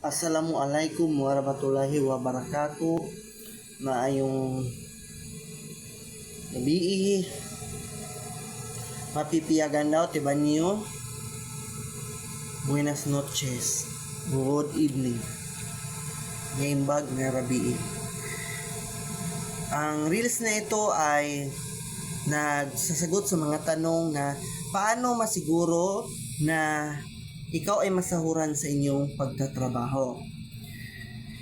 Assalamualaikum warahmatullahi wabarakatuh. Maayong gabi. Mapipiyagan daw, tiba niyo? Buenas noches. Good evening. Ngayon bag na. Ang reels na ito ay nagsasagot sa mga tanong na paano masiguro na ikaw ay masahuran sa inyong pagtatrabaho.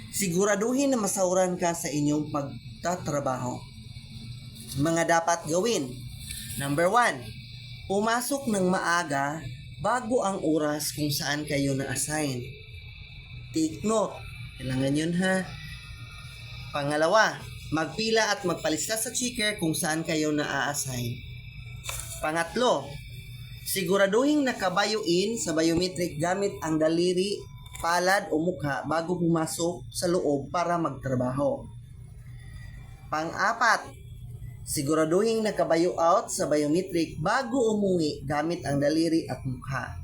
Siguraduhin na masahuran ka sa inyong pagtatrabaho. Mga dapat gawin. Number one, pumasok ng maaga bago ang oras kung saan kayo na-assign. Take note. Kailangan yun ha. Pangalawa, magpila at magpalista sa checker kung saan kayo na-assign. Pangatlo, siguraduhin nakabayuin sa biometric gamit ang daliri, palad o mukha bago pumasok sa loob para magtrabaho. Pang-apat, siguraduhin nakabayo out sa biometric bago umuwi gamit ang daliri at mukha.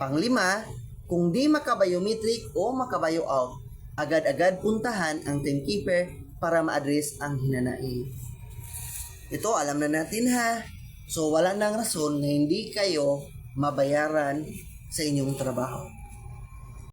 Panglima, kung di makabiometric o makabayo out, agad-agad puntahan ang timekeeper para ma-address ang hinanaing. Ito, alam na natin ha. So, wala nang rason na hindi kayo mabayaran sa inyong trabaho.